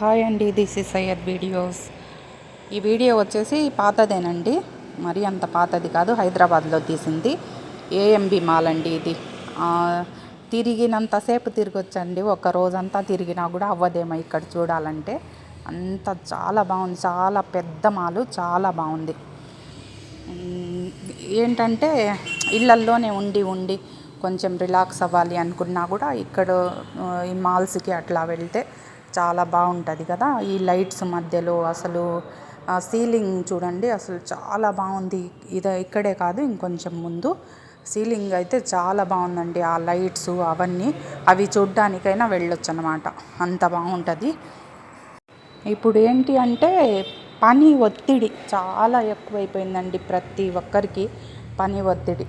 Hi అండి this is Syed videos ఈ video వచ్చేసి పాతదేనండి. మరి అంత పాతది కాదు హైదరాబాద్లో తీసింది. ఏఎంబి మాల్ అండి ఇది. తిరిగినంతసేపు తిరగొచ్చండి. ఒక రోజంతా తిరిగినా కూడా అవ్వదేమో ఇక్కడ చూడాలంటే. అంత చాలా బాగుంది. చాలా పెద్ద మాలు చాలా బాగుంది. ఏంటంటే ఇళ్ళల్లోనే ఉండి ఉండి కొంచెం రిలాక్స్ అవ్వాలి అనుకున్నా కూడా ఇక్కడ ఈ మాల్స్కి అట్లా వెళ్తే చాలా బాగుంటుంది కదా. ఈ లైట్స్ మధ్యలో అసలు ఆ సీలింగ్ చూడండి అసలు చాలా బాగుంది. ఇది ఇక్కడే కాదు ఇంకొంచెం ముందు. సీలింగ్ అయితే చాలా బాగుందండి ఆ లైట్స్ అవన్నీ. అవి చూడ్డానికైనా వెళ్ళొచ్చు అనమాట అంత బాగుంటుంది. ఇప్పుడు ఏంటి అంటే పని ఒత్తిడి చాలా ఎక్కువైపోయిందండి ప్రతి ఒక్కరికి. పని ఒత్తిడి.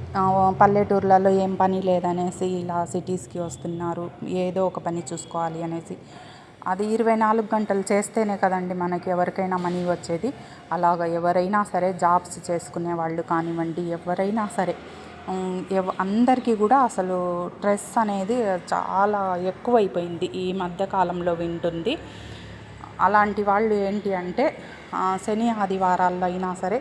పల్లెటూర్లలో ఏం పని లేదనేసి ఇలా సిటీస్కి వస్తున్నారు. ఏదో ఒక పని చూసుకోవాలి అనేసి. అది ఇరవై నాలుగు గంటలు చేస్తేనే కదండి మనకి ఎవరికైనా మనీ వచ్చేది. అలాగ ఎవరైనా సరే జాబ్స్ చేసుకునే వాళ్ళు కానివ్వండి ఎవరైనా సరే. ఎవ అందరికీ కూడా అసలు స్ట్రెస్ అనేది చాలా ఎక్కువైపోయింది ఈ మధ్యకాలంలో వింటుంది. అలాంటి వాళ్ళు ఏంటి అంటే శని ఆదివారాల్లో అయినా సరే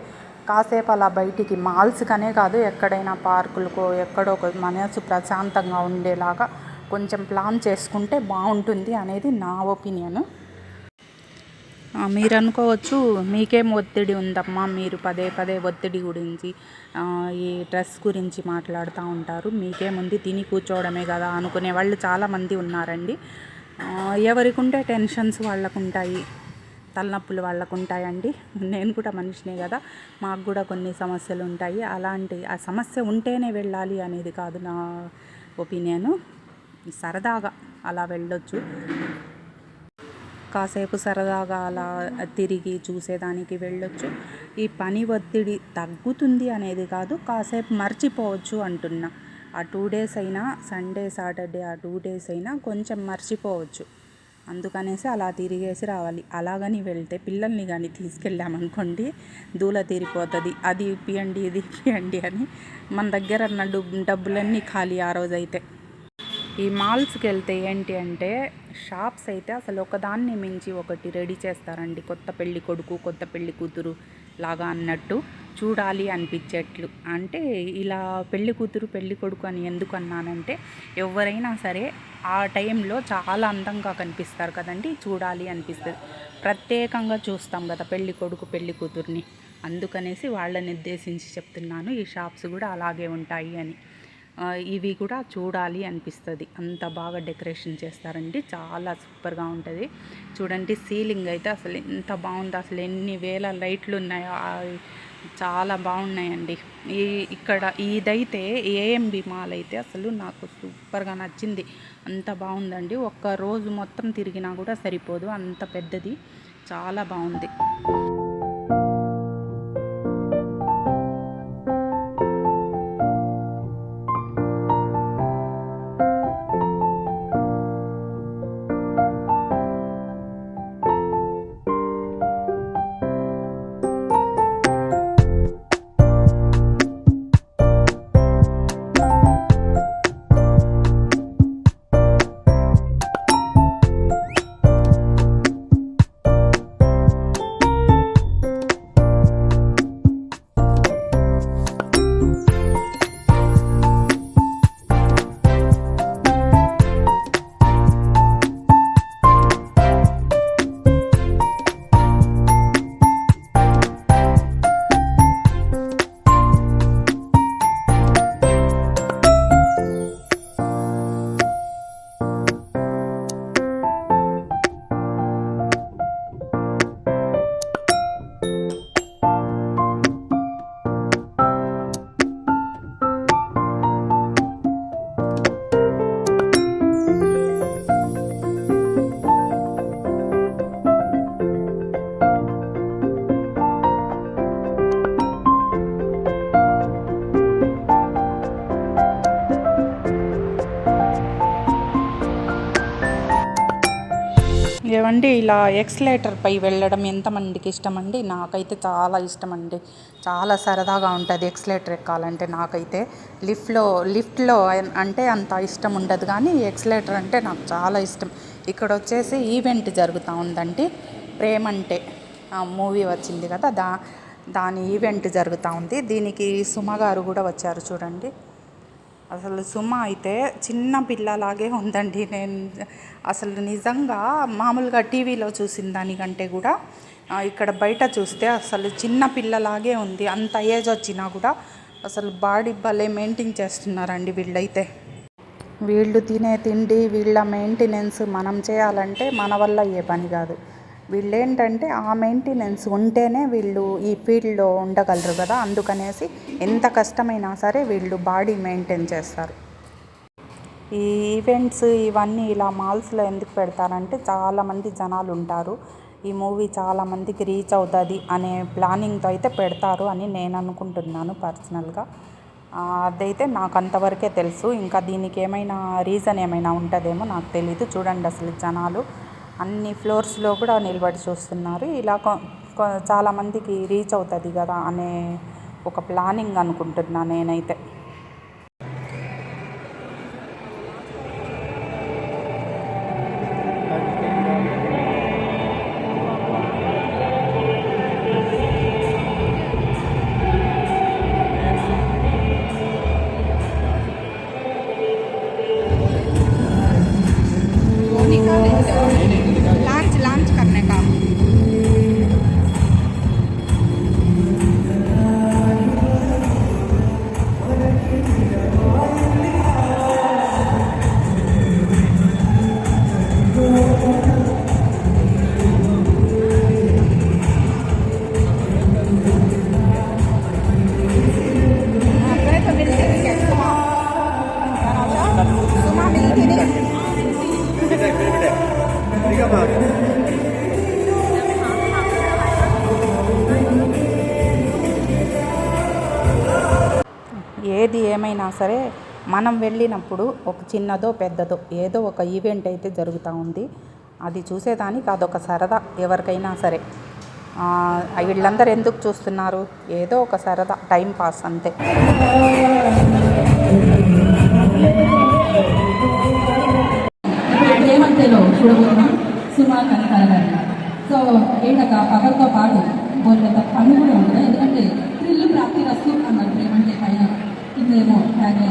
కాసేపు అలా బయటికి మాల్స్కనే కాదు ఎక్కడైనా పార్కులకో ఎక్కడో ఒక మనసు ప్రశాంతంగా ఉండేలాగా కొంచెం ప్లాన్ చేసుకుంటే బాగుంటుంది అనేది నా ఒపీనియన్. మీరు అనుకోవచ్చు మీకేం ఒత్తిడి ఉందమ్మా? మీరు పదే పదే ఒత్తిడి గురించి ఈ డ్రెస్ గురించి మాట్లాడుతూ ఉంటారు. మీకేముంది? తిని కూర్చోవడమే కదా అనుకునే వాళ్ళు చాలామంది ఉన్నారండి. ఎవరికి ఉంటే టెన్షన్స్ వాళ్ళకు ఉంటాయి తలనొప్పులు వాళ్ళకు ఉంటాయండి నేను కూడా మనిషినే కదా మాకు కూడా కొన్ని సమస్యలు ఉంటాయి అలాంటి ఆ సమస్య ఉంటేనే వెళ్ళాలి అనేది కాదు నా ఒపీనియను. సరదాగా అలా వెళ్ళొచ్చు. కాసేపు సరదాగా అలా తిరిగి చూసేదానికి వెళ్ళొచ్చు. ఈ పని ఒత్తిడి తగ్గుతుంది అనేది కాదు కాసేపు మర్చిపోవచ్చు అంటున్నా. ఆ టూ డేస్ అయినా సండే సాటర్డే ఆ టూ డేస్ అయినా కొంచెం మర్చిపోవచ్చు. అందుకనేసి అలా తిరిగేసి రావాలి. అలాగని వెళ్తే పిల్లల్ని కానీ తీసుకెళ్ళామనుకోండి దూల తీరిపోతుంది. అది ఇప్పియండి ఇది ఇప్పియండి అని మన దగ్గర ఉన్న డబ్బు డబ్బులన్నీ ఖాళీ ఆ రోజైతే. ఈ మాల్స్కి వెళ్తే ఏంటి అంటే షాప్స్ అయితే అసలు ఒకదాన్ని మించి ఒకటి రెడీ చేస్తారండి. కొత్త పెళ్ళి కొడుకు కొత్త పెళ్ళి కూతురు లాగా అన్నట్టు చూడాలి అనిపించేట్లు. అంటే ఇలా పెళ్ళి కూతురు పెళ్ళి కొడుకు అని ఎందుకు అన్నానంటే ఎవరైనా సరే ఆ టైంలో చాలా అందంగా కనిపిస్తారు కదండి. చూడాలి అనిపిస్తుంది. ప్రత్యేకంగా చూస్తాం కదా పెళ్ళి కొడుకు పెళ్ళి కూతుర్ని. అందుకనేసి వాళ్ళని ఉద్దేశించి చెప్తున్నాను ఈ షాప్స్ కూడా అలాగే ఉంటాయి అని. ఇవి కూడా చూడాలి అనిపిస్తుంది. అంత బాగా డెకరేషన్ చేస్తారండి. చాలా సూపర్గా ఉంటుంది. చూడండి సీలింగ్ అయితే అసలు ఎంత బాగుందో. అసలు ఎన్ని వేల లైట్లు ఉన్నాయో. చాలా బాగున్నాయండి. ఈ ఇక్కడ ఇదైతే ఏఎంబి మాల్ అయితే అసలు నాకు సూపర్గా నచ్చింది. అంత బాగుందండి. ఒక్క రోజు మొత్తం తిరిగినా కూడా సరిపోదు. అంత పెద్దది. చాలా బాగుంది. అండి ఇలా ఎక్స్లేటర్పై వెళ్ళడం ఎంతమందికి ఇష్టం అండి నాకైతే చాలా ఇష్టం అండి చాలా సరదాగా ఉంటుంది ఎక్స్లేటర్ ఎక్కాలంటే నాకైతే. లిఫ్ట్లో లిఫ్ట్లో అంటే అంత ఇష్టం ఉండదు కానీ ఎక్స్లేటర్ అంటే నాకు చాలా ఇష్టం. ఇక్కడ వచ్చేసి ఈవెంట్ జరుగుతూ ఉందండి. ప్రేమంటే మూవీ వచ్చింది కదా దా దాని ఈవెంట్ జరుగుతూ ఉంది. దీనికి సుమ గారు కూడా వచ్చారు చూడండి. అసలు సుమ అయితే చిన్న పిల్లలాగే ఉందండి. నేను అసలు నిజంగా మామూలుగా టీవీలో చూసిన దానికంటే కూడా ఇక్కడ బయట చూస్తే అసలు చిన్న పిల్లలాగే ఉంది. అంత ఏజ్ వచ్చినా కూడా అసలు బాడీ భలే మెయింటైన్ చేస్తున్నారండి వీళ్ళైతే. వీళ్ళు తినే తిండి వీళ్ళ మెయింటెనెన్స్ మనం చేయాలంటే మన వల్ల ఏ పని కాదు. వీళ్ళు ఏంటంటే ఆ మెయింటెనెన్స్ ఉంటేనే వీళ్ళు ఈ ఫీల్డ్లో ఉండగలరు కదా. అందుకనేసి ఎంత కష్టమైనా సరే వీళ్ళు బాడీ మెయింటైన్ చేస్తారు. ఈ ఈవెంట్స్ ఇవన్నీ ఇలా మాల్స్లో ఎందుకు పెడతారంటే చాలామంది జనాలు ఉంటారు. ఈ మూవీ చాలామందికి రీచ్ అవుతుంది అనే ప్లానింగ్తో అయితే పెడతారు అని నేను అనుకుంటున్నాను పర్సనల్గా. అదైతే నాకు అంతవరకే తెలుసు. ఇంకా దీనికి ఏమైనా రీజన్ ఏమైనా ఉంటుందేమో నాకు తెలియదు చూడండి అసలు జనాలు అన్ని ఫ్లోర్స్లో కూడా నిలబడి చూస్తున్నారు. ఇలా కొ- చాలామందికి రీచ్ అవుతుంది కదా అనే ఒక ప్లానింగ్ అనుకుంటున్నా నేనైతే. ఏది ఏమైనా సరే మనం వెళ్ళినప్పుడు ఒక చిన్నదో పెద్దదో ఏదో ఒక ఈవెంట్ అయితే జరుగుతూ ఉంది. అది చూసేదానికి అదొక సరదా ఎవరికైనా సరే. వీళ్ళందరూ ఎందుకు చూస్తున్నారు? ఏదో ఒక సరదా టైం పాస్ అంతే. చూడబోతున్నాం. సుమా కనకాల సో ఏంటక్క పగలతో పాటు బోల్డంత పని కూడా ఉంటుంది? ఎందుకంటే థ్రిల్ ప్రాప్తి వస్తు అన్నారు ఏమంటే పైన. కిందేమో ట్యాగ్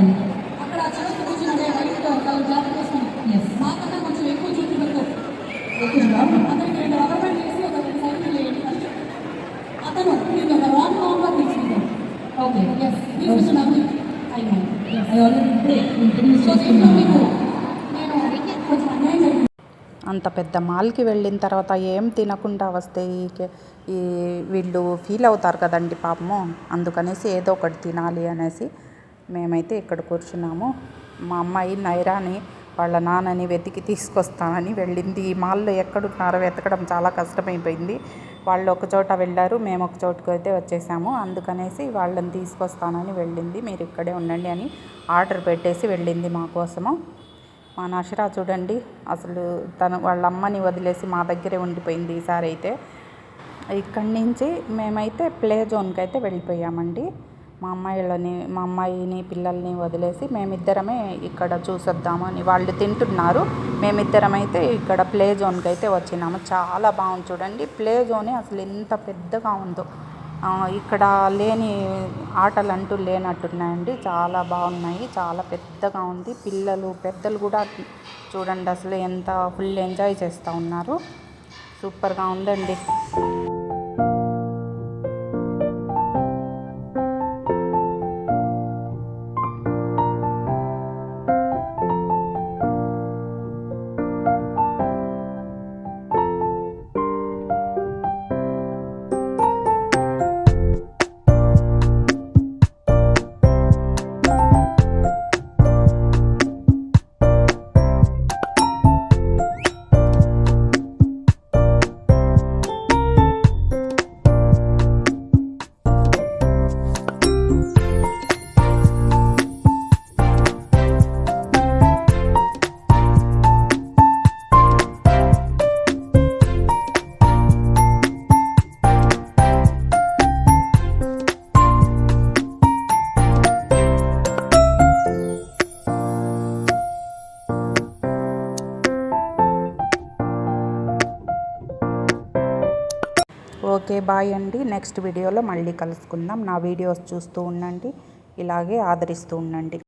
అంత పెద్ద మాల్కి వెళ్ళిన తర్వాత ఏం తినకుండా వస్తే ఈ ఈ వీళ్ళు ఫీల్ అవుతారు కదండి పాపము. అందుకనేసి ఏదో ఒకటి తినాలి అనేసి మేమైతే ఇక్కడ కూర్చున్నాము. మా అమ్మాయి నైరాని వాళ్ళ నాన్నని వెతికి తీసుకొస్తానని వెళ్ళింది. ఈ మాల్లో ఎక్కడున్నారో వెతకడం చాలా కష్టమైపోయింది. వాళ్ళు ఒక చోట వెళ్ళారు మేము ఒక చోటుకు అయితే వచ్చేసాము. అందుకనేసి వాళ్ళని తీసుకొస్తానని వెళ్ళింది. మీరు ఇక్కడే ఉండండి అని ఆర్డర్ పెట్టేసి వెళ్ళింది మా కోసము. మా నషరా చూడండి అసలు తను వాళ్ళ అమ్మని వదిలేసి మా దగ్గరే ఉండిపోయింది ఈసారి అయితే. ఇక్కడి నుంచి మేమైతే ప్లే జోన్కి అయితే వెళ్ళిపోయామండి. మా అమ్మాయిలని మా అమ్మాయిని పిల్లల్ని వదిలేసి మేమిద్దరమే ఇక్కడ చూసొద్దామని వాళ్ళు తింటున్నారు. మేమిద్దరం అయితే ఇక్కడ ప్లే జోన్కి అయితే వచ్చినాము. చాలా బాగుంది చూడండి. ప్లే జోనే అసలు ఎంత పెద్దగా ఉందో. ఇక్కడ లేని ఆటలు అంటూ లేనట్టున్నాయండి. చాలా బాగున్నాయి. చాలా పెద్దగా ఉంది. పిల్లలు పెద్దలు కూడా చూడండి అసలు ఎంత ఫుల్ ఎంజాయ్ చేస్తూ ఉన్నారు. సూపర్గా ఉందండి. ఓకే బాయ్ అండి. నెక్స్ట్ వీడియోలో మళ్ళీ కలుసుకుందాం. నా వీడియోస్ చూస్తూ ఉండండి. ఇలాగే ఆదరిస్తూ ఉండండి.